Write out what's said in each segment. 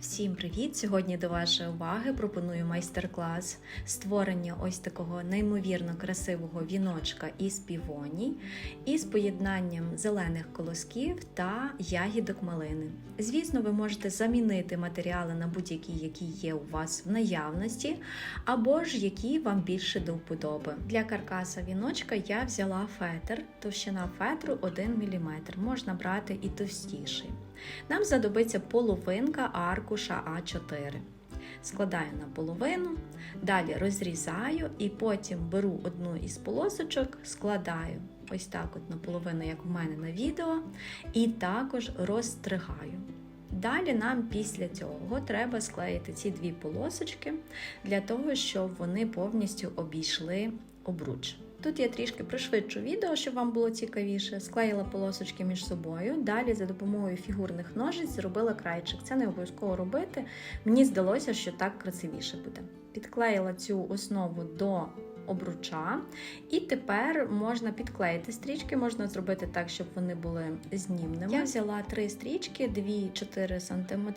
Всім привіт! Сьогодні до вашої уваги пропоную майстер-клас створення ось такого неймовірно красивого віночка із півоній із поєднанням зелених колосків та ягідок малини. Звісно, ви можете замінити матеріали на будь-які, які є у вас в наявності, або ж які вам більше до вподоби. Для каркаса віночка я взяла фетр, товщина фетру 1 мм, можна брати і товстіший. Нам знадобиться половинка аркуша А4. Складаю на половину, далі розрізаю і потім беру одну із полосочок, складаю ось так от наполовину, як в мене на відео, і також розстригаю. Далі нам після цього треба склеїти ці дві полосочки для того, щоб вони повністю обійшли обруч. Тут я трішки пришвидшу відео, щоб вам було цікавіше. Склеїла полосочки між собою. Далі за допомогою фігурних ножиць зробила крайчик. Це не обов'язково робити. Мені здалося, що так красивіше буде. Підклеїла цю основу до обруча, і тепер можна підклеїти стрічки, можна зробити так, щоб вони були знімними. Я взяла три стрічки, дві 4 см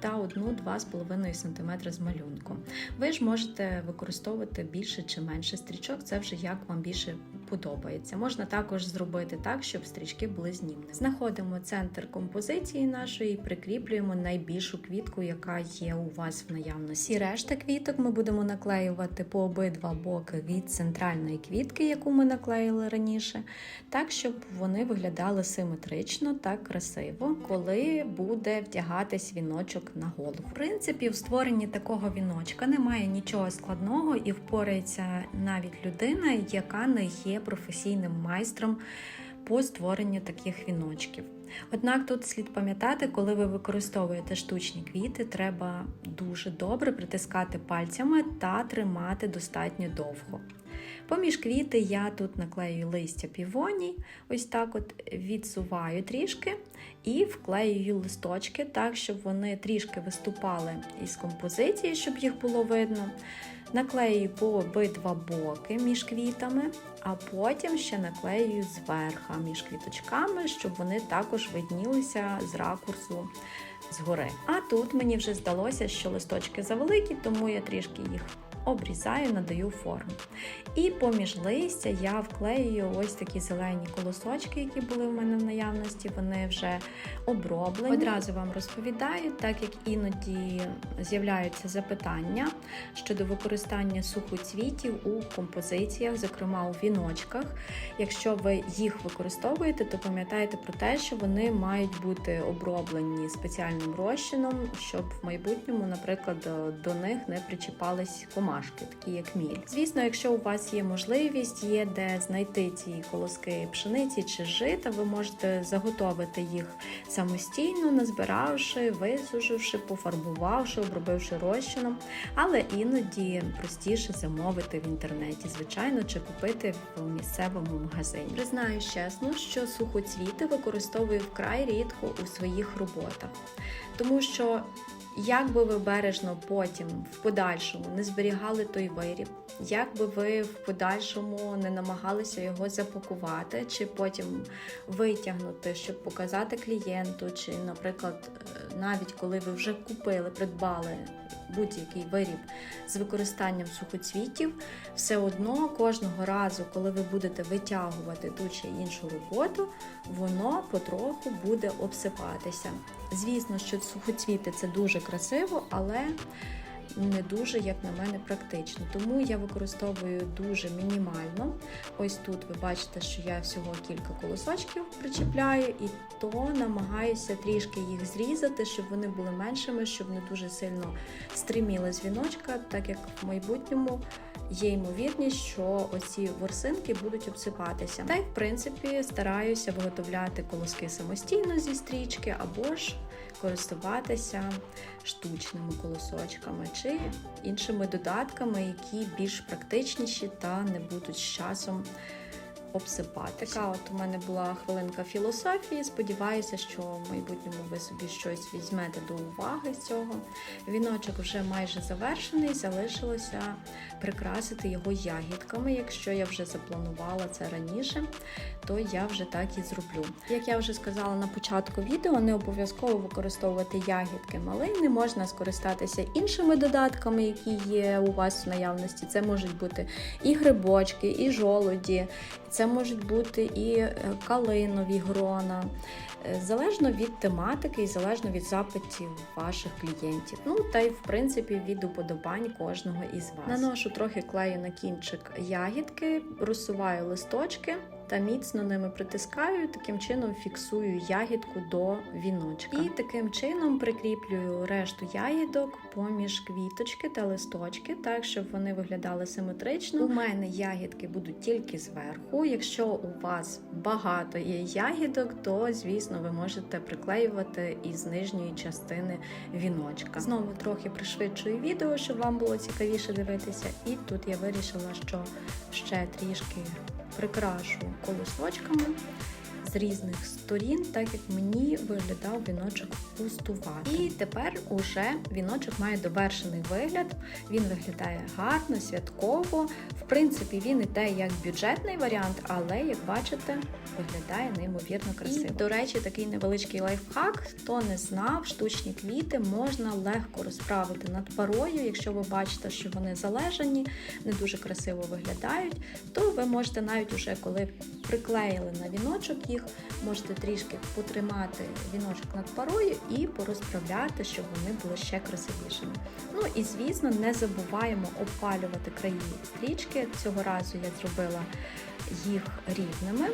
та одну 2,5 см з малюнком. Ви ж можете використовувати більше чи менше стрічок, це вже як вам більше подобається. Можна також зробити так, щоб стрічки були знімними. Знаходимо центр композиції нашої прикріплюємо найбільшу квітку, яка є у вас в наявності. Решта квіток ми будемо наклеювати по обидва боки від центральної квітки, яку ми наклеїли раніше, так, щоб вони виглядали симетрично та красиво, коли буде вдягатись віночок на голову. В принципі, в створенні такого віночка немає нічого складного і впорається навіть людина, яка не є професійним майстром по створенню таких віночків. Однак тут слід пам'ятати, коли ви використовуєте штучні квіти, треба дуже добре притискати пальцями та тримати достатньо довго. Поміж квіти я тут наклею листя півоній, ось так от відсуваю трішки і вклеюю листочки так, щоб вони трішки виступали із композиції, щоб їх було видно. Наклею по обидва боки між квітами, а потім ще наклею зверху між квіточками, щоб вони також виднілися з ракурсу згори. А тут мені вже здалося, що листочки завеликі, тому я трішки їх обрізаю, надаю форму. І поміж листя я вклеюю ось такі зелені колосочки, які були в мене в наявності. Вони вже оброблені. Одразу вам розповідаю, так як іноді з'являються запитання щодо використання сухоцвітів у композиціях, зокрема у віночках. Якщо ви їх використовуєте, то пам'ятайте про те, що вони мають бути оброблені спеціальним розчином, щоб в майбутньому, наприклад, до них не причіпались комашки, такі як міль. Звісно, якщо у вас є можливість, є де знайти ці колоски пшениці чи жита, ви можете заготовити їх самостійно, назбиравши, висушивши, пофарбувавши, обробивши розчином, але іноді простіше замовити в інтернеті, звичайно, чи купити в місцевому магазині. Признаюсь чесно, що сухоцвіти використовую вкрай рідко у своїх роботах, тому що. Як би ви бережно потім в подальшому не зберігали той виріб, як би ви в подальшому не намагалися його запакувати, чи потім витягнути, щоб показати клієнту, чи, наприклад, навіть коли ви вже купили, придбали будь-який виріб з використанням сухоцвітів, все одно кожного разу, коли ви будете витягувати ту чи іншу роботу, воно потроху буде обсипатися. Звісно, що сухоцвіти це дуже красиво, але не дуже, як на мене, практично. Тому я використовую дуже мінімально. Ось тут ви бачите, що я всього кілька колосочків причіпляю, і то намагаюся трішки їх зрізати, щоб вони були меншими, щоб не дуже сильно стриміли з віночка, так як в майбутньому. Є ймовірність, що оці ворсинки будуть обсипатися. Та й в принципі стараюся виготовляти колоски самостійно зі стрічки або ж користуватися штучними колосочками чи іншими додатками, які більш практичніші та не будуть з часом обсипати. Така от у мене була хвилинка філософії. Сподіваюся, що в майбутньому ви собі щось візьмете до уваги з цього. Віночок вже майже завершений, залишилося прикрасити його ягідками. Якщо я вже запланувала це раніше, то я вже так і зроблю. Як я вже сказала на початку відео, не обов'язково використовувати ягідки малини, можна скористатися іншими додатками, які є у вас в наявності. Це можуть бути і грибочки, і жолуді, це можуть бути і е, калинові грона. Е, Залежно від тематики і залежно від запитів ваших клієнтів. Ну та й в принципі від уподобань кожного із вас. Наношу трохи клею на кінчик ягідки, розсуваю листочки та міцно ними притискаю, таким чином фіксую ягідку до віночка. І таким чином прикріплюю решту ягідок поміж квіточки та листочки, так щоб вони виглядали симетрично. У мене ягідки будуть тільки зверху. Якщо у вас багато є ягідок, то звісно ви можете приклеювати із нижньої частини віночка. Знову трохи пришвидшую відео, щоб вам було цікавіше дивитися. І тут я вирішила, що ще трішки прикрашу колосочками з різних сторін, так як мені виглядав віночок пустувати. І тепер уже віночок має довершений вигляд. Він виглядає гарно, святково. В принципі, він іде як бюджетний варіант, але як бачите, виглядає неймовірно красиво. І, до речі, такий невеличкий лайфхак. Хто не знав, штучні квіти можна легко розправити над парою. Якщо ви бачите, що вони залежані, не дуже красиво виглядають, то ви можете навіть уже коли приклеїли на віночок їх, можете трішки потримати віночок над парою і порозправляти, щоб вони були ще красивішими. Ну і звісно, не забуваємо опалювати краї стрічки. Цього разу я зробила їх рівними.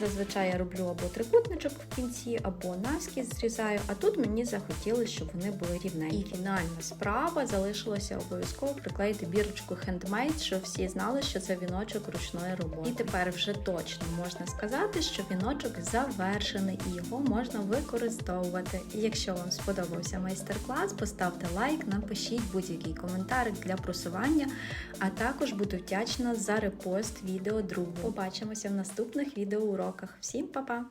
Зазвичай я роблю або трикутничок в кінці, або навскіз зрізаю, а тут мені захотілося, щоб вони були рівненькі. І фінальна справа залишилося обов'язково приклеїти бірочку Handmade, щоб всі знали, що це віночок ручної роботи. І тепер вже точно можна сказати, що віночок завершений і його можна використовувати. І якщо вам сподобався майстер-клас, поставте лайк, напишіть будь-який коментар для просування, а також буду вдячна за репост відео другу. Побачимося в наступних відеоуроках. Всім па-па!